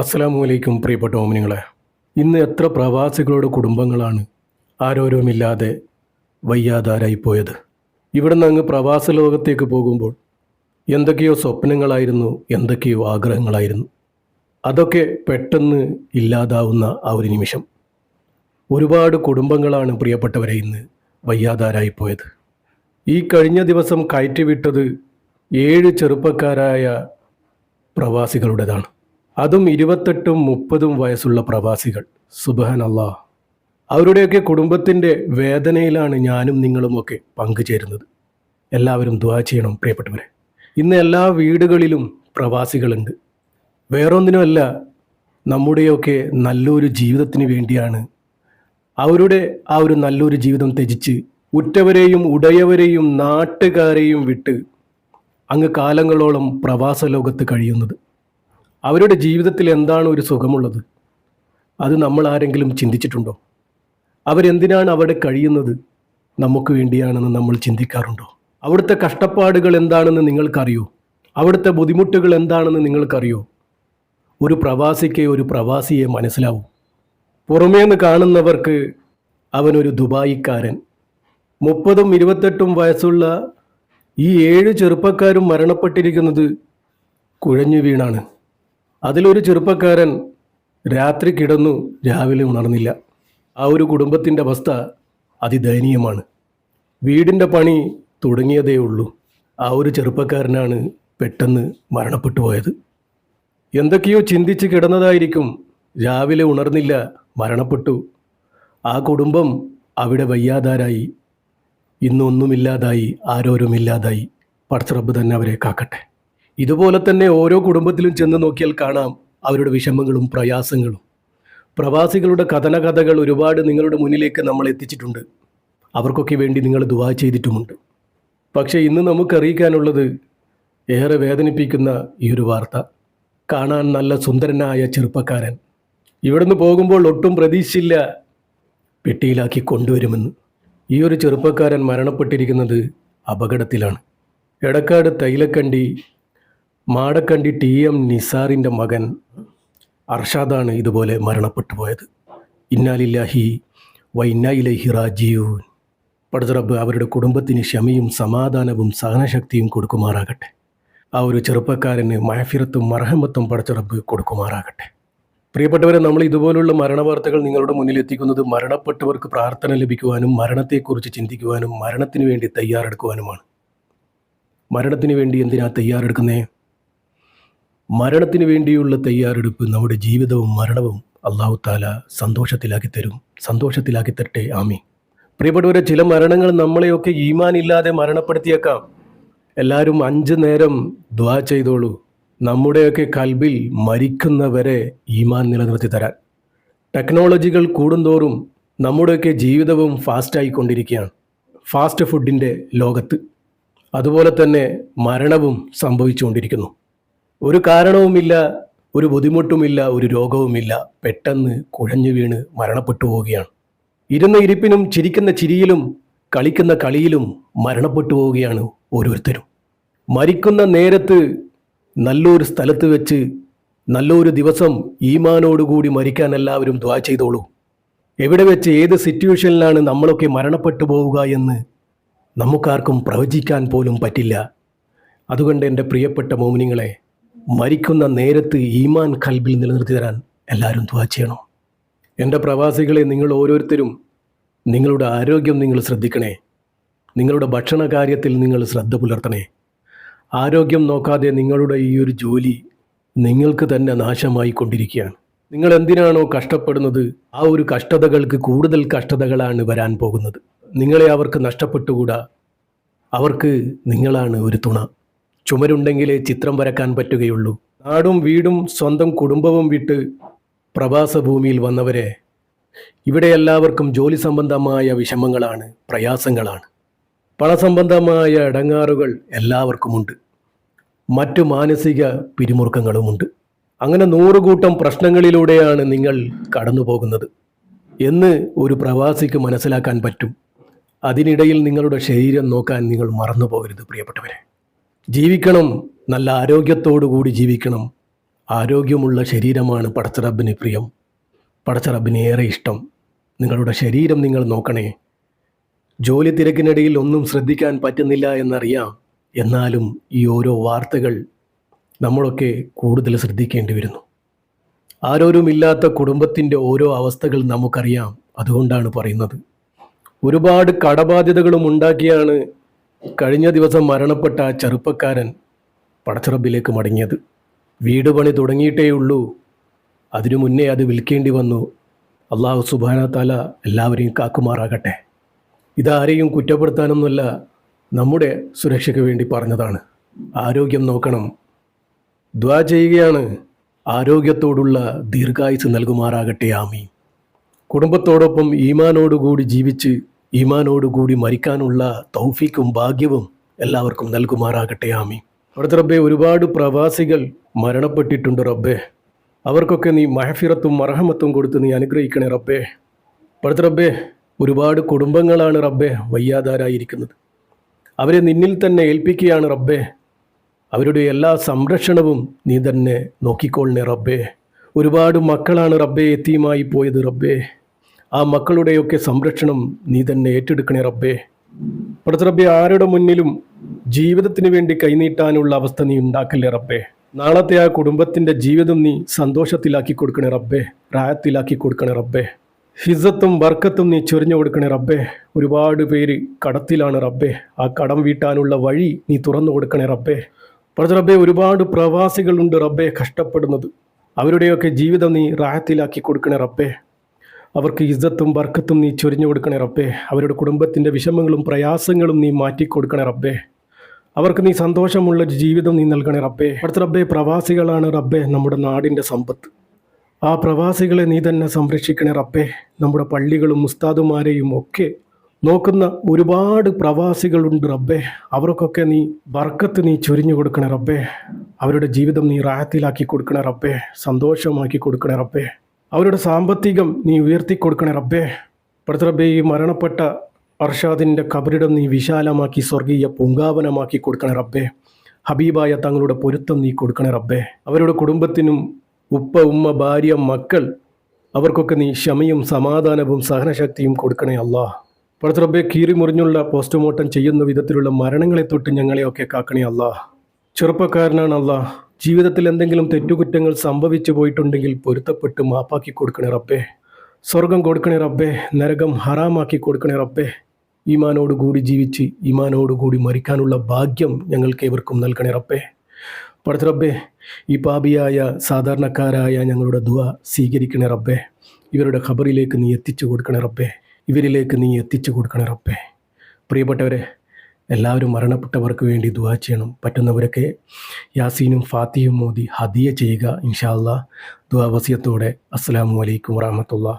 അസ്സലാമു അലൈക്കും പ്രിയപ്പെട്ട ഓമിനിങ്ങളെ ഇന്ന് എത്ര പ്രവാസികളുടെ കുടുംബങ്ങളാണ് ആരോരുമില്ലാതെ വയ്യാതാരായി പോയത്. നിന്ന് അങ്ങ് പ്രവാസ ലോകത്തേക്ക് പോകുമ്പോൾ എന്തൊക്കെയോ സ്വപ്നങ്ങളായിരുന്നു എന്തൊക്കെയോ ആഗ്രഹങ്ങളായിരുന്നു. അതൊക്കെ പെട്ടെന്ന് ഇല്ലാതാവുന്ന ആ ഒരു നിമിഷം. ഒരുപാട് കുടുംബങ്ങളാണ് പ്രിയപ്പെട്ടവരെ ഇന്ന് വയ്യാതാരായി പോയത്. ഈ കഴിഞ്ഞ ദിവസം കയറ്റിവിട്ടത് ഏഴ് ചെറുപ്പക്കാരായ പ്രവാസികളുടേതാണ്. അതും ഇരുപത്തെട്ടും മുപ്പതും വയസ്സുള്ള പ്രവാസികൾ. സുബഹനല്ലാ അവരുടെയൊക്കെ കുടുംബത്തിന്റെ വേദനയിലാണ് ഞാനും നിങ്ങളുമൊക്കെ പങ്കുചേരുന്നത്. എല്ലാവരും ദ്വാ ചെയ്യണം പ്രിയപ്പെട്ടവരെ. ഇന്ന് എല്ലാ വീടുകളിലും പ്രവാസികളുണ്ട്. വേറൊന്നിനുമല്ല നമ്മുടെയൊക്കെ നല്ലൊരു ജീവിതത്തിന് വേണ്ടിയാണ് അവരുടെ ആ ഒരു നല്ലൊരു ജീവിതം ത്യജിച്ച് ഉറ്റവരെയും ഉടയവരെയും നാട്ടുകാരെയും വിട്ട് അങ്ങ് കാലങ്ങളോളം പ്രവാസ ലോകത്ത് കഴിയുന്നത്. അവരുടെ ജീവിതത്തിൽ എന്താണ് ഒരു സുഖമുള്ളത്? അത് നമ്മൾ ആരെങ്കിലും ചിന്തിച്ചിട്ടുണ്ടോ? അവരെന്തിനാണ് അവിടെ കഴിയുന്നത്? നമുക്ക് വേണ്ടിയാണെന്ന് നമ്മൾ ചിന്തിക്കാറുണ്ടോ? അവിടുത്തെ കഷ്ടപ്പാടുകൾ എന്താണെന്ന് നിങ്ങൾക്കറിയോ? അവിടുത്തെ ബുദ്ധിമുട്ടുകൾ എന്താണെന്ന് നിങ്ങൾക്കറിയോ? ഒരു പ്രവാസിക്ക് ഒരു പ്രവാസിയെ മനസ്സിലാവും. പുറമേന്ന് കാണുന്നവർക്ക് അവനൊരു ദുബായിക്കാരൻ. മുപ്പതും ഇരുപത്തെട്ടും വയസ്സുള്ള ഈ ഏഴ് ചെറുപ്പക്കാരും മരണപ്പെട്ടിരിക്കുന്നത് കുഴഞ്ഞു വീണാണ്. അതിലൊരു ചെറുപ്പക്കാരൻ രാത്രി കിടന്നു രാവിലെ ഉണർന്നില്ല. ആ ഒരു കുടുംബത്തിന്റെ അവസ്ഥ അതിദയനീയമാണ്. വീടിന്റെ പണി തുടങ്ങിയതേ ഉള്ളൂ. ആ ഒരു ചെറുപ്പക്കാരനാണ് പെട്ടെന്ന് മരണപ്പെട്ടു പോയത്. എന്തൊക്കെയോ ചിന്തിച്ച് കിടന്നതായിരിക്കും രാവിലെ ഉണർന്നില്ല മരണപ്പെട്ടു. ആ കുടുംബം അവിടെ വയ്യാതാരായി. ഇന്നൊന്നുമില്ലാതായി ആരോരുമില്ലാതായി. പടച്ചറബ് തന്നെ അവരെ കാക്കട്ടെ. ഇതുപോലെ തന്നെ ഓരോ കുടുംബത്തിലും ചെന്ന് നോക്കിയാൽ കാണാം അവരുടെ വിഷമങ്ങളും പ്രയാസങ്ങളും. പ്രവാസികളുടെ കഥനകഥകൾ ഒരുപാട് നിങ്ങളുടെ മുന്നിലേക്ക് നമ്മൾ എത്തിച്ചിട്ടുണ്ട്. അവർക്കൊക്കെ വേണ്ടി നിങ്ങൾ ദുവാ ചെയ്തിട്ടുമുണ്ട്. പക്ഷേ ഇന്ന് നമുക്കറിയിക്കാനുള്ളത് ഏറെ വേദനിപ്പിക്കുന്ന ഈ ഒരു വാർത്ത. കാണാൻ നല്ല സുന്ദരനായ ചെറുപ്പക്കാരൻ ഇവിടുന്ന് പോകുമ്പോൾ ഒട്ടും പ്രതീക്ഷയില്ല പെട്ടിയിലാക്കി കൊണ്ടുവരുമെന്ന്. ഈ ഒരു ചെറുപ്പക്കാരൻ മരണപ്പെട്ടിരിക്കുന്നത് അപകടത്തിലാണ്. എടക്കാട് തൈലക്കണ്ടി മാടക്കണ്ടി ടി എം നിസാറിന്റെ മകൻ അർഷാദാണ് ഇതുപോലെ മരണപ്പെട്ടു പോയത്. ഇന്നാലില്ലാഹി വ ഇന്നായിലഹി റാജീവൂൻ പടുത്തറബ് അവരുടെ കുടുംബത്തിന് ക്ഷമയും സമാധാനവും സഹനശക്തിയും കൊടുക്കുമാറാകട്ടെ. ആ ഒരു ചെറുപ്പക്കാരന് മഹഫിറത്തും മർഹമത്തും പടച്ചറബ് കൊടുക്കുമാറാകട്ടെ. പ്രിയപ്പെട്ടവരെ നമ്മൾ ഇതുപോലുള്ള മരണവാർത്തകൾ നിങ്ങളുടെ മുന്നിൽ എത്തിക്കുന്നത് മരണപ്പെട്ടവർക്ക് പ്രാർത്ഥന ലഭിക്കുവാനും മരണത്തെക്കുറിച്ച് ചിന്തിക്കുവാനും മരണത്തിന് വേണ്ടി തയ്യാറെടുക്കുവാനുമാണ്. മരണത്തിന് വേണ്ടി എന്തിനാ തയ്യാറെടുക്കുന്നേ? മരണത്തിന് വേണ്ടിയുള്ള തയ്യാറെടുപ്പ് നമ്മുടെ ജീവിതവും മരണവും അള്ളാഹു താല സന്തോഷത്തിലാക്കി തരും. സന്തോഷത്തിലാക്കി തരട്ടെ. ആമി പ്രിയപ്പെട്ടവരെ ചില മരണങ്ങൾ നമ്മളെയൊക്കെ ഈമാൻ ഇല്ലാതെ മരണപ്പെടുത്തിയേക്കാം. എല്ലാവരും അഞ്ച് നേരം ദ്വാ ചെയ്തോളൂ. നമ്മുടെയൊക്കെ കൽബിൽ മരിക്കുന്നവരെ ഈമാൻ നിലനിർത്തി തരാൻ. ടെക്നോളജികൾ കൂടുന്തോറും നമ്മുടെയൊക്കെ ജീവിതവും ഫാസ്റ്റായിക്കൊണ്ടിരിക്കുകയാണ്. ഫാസ്റ്റ് ഫുഡിന്റെ ലോകത്ത്. അതുപോലെ തന്നെ മരണവും സംഭവിച്ചുകൊണ്ടിരിക്കുന്നു. ഒരു കാരണവുമില്ല ഒരു ബുദ്ധിമുട്ടുമില്ല ഒരു രോഗവുമില്ല. പെട്ടെന്ന് കുഴഞ്ഞു വീണ് മരണപ്പെട്ടു പോവുകയാണ്. ഇരുന്ന ഇരിപ്പിനും ചിരിക്കുന്ന ചിരിയിലും കളിക്കുന്ന കളിയിലും മരണപ്പെട്ടു പോവുകയാണ് ഓരോരുത്തരും. മരിക്കുന്ന നേരത്ത് നല്ലൊരു സ്ഥലത്ത് വെച്ച് നല്ലൊരു ദിവസം ഈമാനോടുകൂടി മരിക്കാൻ എല്ലാവരും ദ്വാ ചെയ്തോളൂ. എവിടെ വെച്ച് ഏത് സിറ്റുവേഷനിലാണ് നമ്മളൊക്കെ മരണപ്പെട്ടു പോവുക എന്ന് നമുക്കാർക്കും പ്രവചിക്കാൻ പോലും പറ്റില്ല. അതുകൊണ്ട് എന്റെ പ്രിയപ്പെട്ട മോമിനിങ്ങളെ മരിക്കുന്ന നേരത്ത് ഈമാൻ കൽബിൽ നിലനിർത്തി തരാൻ എല്ലാവരും ദ്വാ ചെയ്യണം. എന്റെ പ്രവാസികളെ നിങ്ങൾ ഓരോരുത്തരും നിങ്ങളുടെ ആരോഗ്യം നിങ്ങൾ ശ്രദ്ധിക്കണേ. നിങ്ങളുടെ ഭക്ഷണ കാര്യത്തിൽ നിങ്ങൾ ശ്രദ്ധ പുലർത്തണേ. ആരോഗ്യം നോക്കാതെ നിങ്ങളുടെ ഈ ഒരു ജോലി നിങ്ങൾക്ക് തന്നെ നാശമായി കൊണ്ടിരിക്കുകയാണ് നിങ്ങൾ എന്തിനാണോ കഷ്ടപ്പെടുന്നത്? ആ ഒരു കഷ്ടതകൾക്ക് കൂടുതൽ കഷ്ടതകളാണ് വരാൻ പോകുന്നത്. നിങ്ങളെ അവർക്ക് നഷ്ടപ്പെട്ടുകൂടാ. അവർക്ക് നിങ്ങളാണ് ഒരു തുണ. ചുമരുണ്ടെങ്കിലേ ചിത്രം വരക്കാൻ പറ്റുകയുള്ളൂ. നാടും വീടും സ്വന്തം കുടുംബവും വിട്ട് പ്രവാസഭൂമിയിൽ വന്നവരെ ഇവിടെ എല്ലാവർക്കും ജോലി സംബന്ധമായ വിഷമങ്ങളാണ് പ്രയാസങ്ങളാണ്. പണസംബന്ധമായ ഇടങ്ങാറുകൾ എല്ലാവർക്കുമുണ്ട്. മറ്റു മാനസിക പിരിമുറുക്കങ്ങളുമുണ്ട്. അങ്ങനെ നൂറുകൂട്ടം പ്രശ്നങ്ങളിലൂടെയാണ് നിങ്ങൾ കടന്നു പോകുന്നത് എന്ന് ഒരു പ്രവാസിക്ക് മനസ്സിലാക്കാൻ പറ്റും. അതിനിടയിൽ നിങ്ങളുടെ ശരീരം നോക്കാൻ നിങ്ങൾ മറന്നു പോകരുത് പ്രിയപ്പെട്ടവരെ. ജീവിക്കണം നല്ല ആരോഗ്യത്തോടു കൂടി ജീവിക്കണം. ആരോഗ്യമുള്ള ശരീരമാണ് പടച്ചറബിന് പ്രിയം. പടച്ചറബിന് ഏറെ ഇഷ്ടം. നിങ്ങളുടെ ശരീരം നിങ്ങൾ നോക്കണേ. ജോലി തിരക്കിനിടയിൽ ഒന്നും ശ്രദ്ധിക്കാൻ പറ്റുന്നില്ല എന്നറിയാം. എന്നാലും ഈ ഓരോ വാർത്തകൾ നമ്മളൊക്കെ കൂടുതൽ ശ്രദ്ധിക്കേണ്ടി വരുന്നു. ആരോരുമില്ലാത്ത കുടുംബത്തിന്റെ ഓരോ അവസ്ഥകൾ നമുക്കറിയാം. അതുകൊണ്ടാണ് പറയുന്നത്. ഒരുപാട് കടബാധ്യതകളും ഉണ്ടാക്കിയാണ് കഴിഞ്ഞ ദിവസം മരണപ്പെട്ട ആ ചെറുപ്പക്കാരൻ പടച്ചുറപ്പിലേക്ക് മടങ്ങിയത്. വീട് പണി തുടങ്ങിയിട്ടേയുള്ളൂ. അതിനു മുന്നേ അത് വിൽക്കേണ്ടി വന്നു. അള്ളാഹു സുബാന താല എല്ലാവരെയും കാക്കുമാറാകട്ടെ. ഇതാരെയും കുറ്റപ്പെടുത്താനൊന്നുമല്ല നമ്മുടെ സുരക്ഷയ്ക്ക് വേണ്ടി പറഞ്ഞതാണ്. ആരോഗ്യം നോക്കണം. ദ്വാ ചെയ്യുകയാണ്. ആരോഗ്യത്തോടുള്ള ദീർഘായുസ് നൽകുമാറാകട്ടെ. ആമീൻ. കുടുംബത്തോടൊപ്പം ഈമാനോടുകൂടി ജീവിച്ച് ഈമാനോടുകൂടി മരിക്കാനുള്ള തൗഫീക്കും ഭാഗ്യവും എല്ലാവർക്കും നൽകുമാറാകട്ടെ ആമി അവിടുത്തെ റബ്ബെ ഒരുപാട് പ്രവാസികൾ മരണപ്പെട്ടിട്ടുണ്ട് റബ്ബെ. അവർക്കൊക്കെ നീ മഹഫിറത്തും മറഹമത്തും കൊടുത്ത് നീ അനുഗ്രഹിക്കണേ റബ്ബെ. അവിടുത്തെ റബ്ബെ ഒരുപാട് കുടുംബങ്ങളാണ് റബ്ബെ വയ്യാതാരായിരിക്കുന്നത്. അവരെ നിന്നിൽ തന്നെ ഏൽപ്പിക്കുകയാണ് റബ്ബെ. അവരുടെ എല്ലാ സംരക്ഷണവും നീ തന്നെ നോക്കിക്കൊള്ളണേ റബ്ബേ. ഒരുപാട് മക്കളാണ് റബ്ബെ എത്തിയുമായി പോയത് റബ്ബേ. ആ മക്കളുടെയൊക്കെ സംരക്ഷണം നീ തന്നെ ഏറ്റെടുക്കണേ റബ്ബേ. പടച്ച റബ്ബേ ആരുടെ മുന്നിലും ജീവിതത്തിന് വേണ്ടി കൈനീട്ടാനുള്ള അവസ്ഥ നീ ഉണ്ടാക്കില്ലേ റബ്ബേ. നാളത്തെ ആ കുടുംബത്തിന്റെ ജീവിതം നീ സന്തോഷത്തിലാക്കി കൊടുക്കണേ റബ്ബേ റായത്തിലാക്കി കൊടുക്കണേ റബ്ബേ. ഹിസത്തും വർക്കത്തും നീ ചൊരിഞ്ഞു കൊടുക്കണേ റബ്ബേ. ഒരുപാട് പേര് കടത്തിലാണ് റബ്ബേ. ആ കടം വീട്ടാനുള്ള വഴി നീ തുറന്നു കൊടുക്കണേ റബ്ബേ. പടച്ച റബ്ബേ ഒരുപാട് പ്രവാസികളുണ്ട് റബ്ബേ കഷ്ടപ്പെടുന്നത്. അവരുടെയൊക്കെ ജീവിതം നീ റാഹത്തിലാക്കി കൊടുക്കണേ റബ്ബേ. അവർക്ക് ഇജ്ജത്തും ബർക്കത്തും നീ ചൊരിഞ്ഞു കൊടുക്കണേ റബ്ബേ. അവരുടെ കുടുംബത്തിന്റെ വിഷമങ്ങളും പ്രയാസങ്ങളും നീ മാറ്റി കൊടുക്കണേ റബ്ബേ. അവർക്ക് നീ സന്തോഷമുള്ള ജീവിതം നീ നൽകണേ റബ്ബേ. അടുത്ത റബ്ബേ പ്രവാസികളാണ് റബ്ബേ നമ്മുടെ നാടിന്റെ സമ്പത്ത്. ആ പ്രവാസികളെ നീ തന്നെ സംരക്ഷിക്കണേ റബ്ബേ. നമ്മുടെ പള്ളികളും മുസ്താദുമാരെയും ഒക്കെ നോക്കുന്ന ഒരുപാട് പ്രവാസികളുണ്ട് റബ്ബേ. അവർക്കൊക്കെ നീ ബർക്കത്ത് നീ ചൊരിഞ്ഞു കൊടുക്കണേ റബ്ബേ. അവരുടെ ജീവിതം നീ റാഹത്തിലാക്കി കൊടുക്കണേ റബ്ബേ. സന്തോഷമാക്കി കൊടുക്കണേ റബ്ബേ. അവരുടെ സാമ്പത്തികം നീ ഉയർത്തി കൊടുക്കണേ റബ്ബേ. പടുത്ത റബ്ബേ ഈ മരണപ്പെട്ട അർഷാദിന്റെ കബറിടം നീ വിശാലമാക്കി സ്വർഗീയ പൂങ്കാവനമാക്കി കൊടുക്കണേ റബ്ബേ. ഹബീബായ തങ്ങളുടെ പൊരുത്തം നീ കൊടുക്കണേ റബ്ബേ. അവരുടെ കുടുംബത്തിനും ഉപ്പ ഉമ്മ ഭാര്യ മക്കൾ അവർക്കൊക്കെ നീ ക്ഷമയും സമാധാനവും സഹനശക്തിയും കൊടുക്കണേ അല്ലാ. പടുത്ത റബ്ബെ കീറി മുറിഞ്ഞുള്ള പോസ്റ്റ്മോർട്ടം ചെയ്യുന്ന വിധത്തിലുള്ള മരണങ്ങളെ തൊട്ട് ഞങ്ങളെയൊക്കെ കാക്കണേ അല്ലാ. ചെറുപ്പക്കാരനാണ് അല്ലാ. ജീവിതത്തിൽ എന്തെങ്കിലും തെറ്റുകുറ്റങ്ങൾ സംഭവിച്ചു പോയിട്ടുണ്ടെങ്കിൽ പൊരുത്തപ്പെട്ട് മാപ്പാക്കി കൊടുക്കണേ റബ്ബേ. സ്വർഗം കൊടുക്കണേ റബ്ബേ. നരകം ഹറാമാക്കി കൊടുക്കണേ റബ്ബേ. ഈമാനോടുകൂടി ജീവിച്ച് ഈമാനോടുകൂടി മരിക്കാനുള്ള ഭാഗ്യം ഞങ്ങൾക്ക് ഏവർക്കും നൽകണേ റബ്ബേ. പടുത്ത റബ്ബേ ഈ പാപിയായ സാധാരണക്കാരായ ഞങ്ങളുടെ ദുവ സ്വീകരിക്കണേ റബ്ബേ. ഇവരുടെ ഖബറിലേക്ക് നീ എത്തിച്ചു കൊടുക്കണേ റബ്ബേ. ഇവരിലേക്ക് നീ എത്തിച്ചു കൊടുക്കണേ റബ്ബേ. പ്രിയപ്പെട്ടവരെ എല്ലാവരും മരണപ്പെട്ടവർക്ക് വേണ്ടി ദുവാ ചെയ്യണം. പറ്റുന്നവരൊക്കെ യാസീനും ഫാത്തിയും മോദി ഹദിയ ചെയ്യുക ഇൻഷാല്ല ദുവാ വസിയത്തോടെ. അസ്സലാമു അലൈക്കും വറഹമത്തുള്ള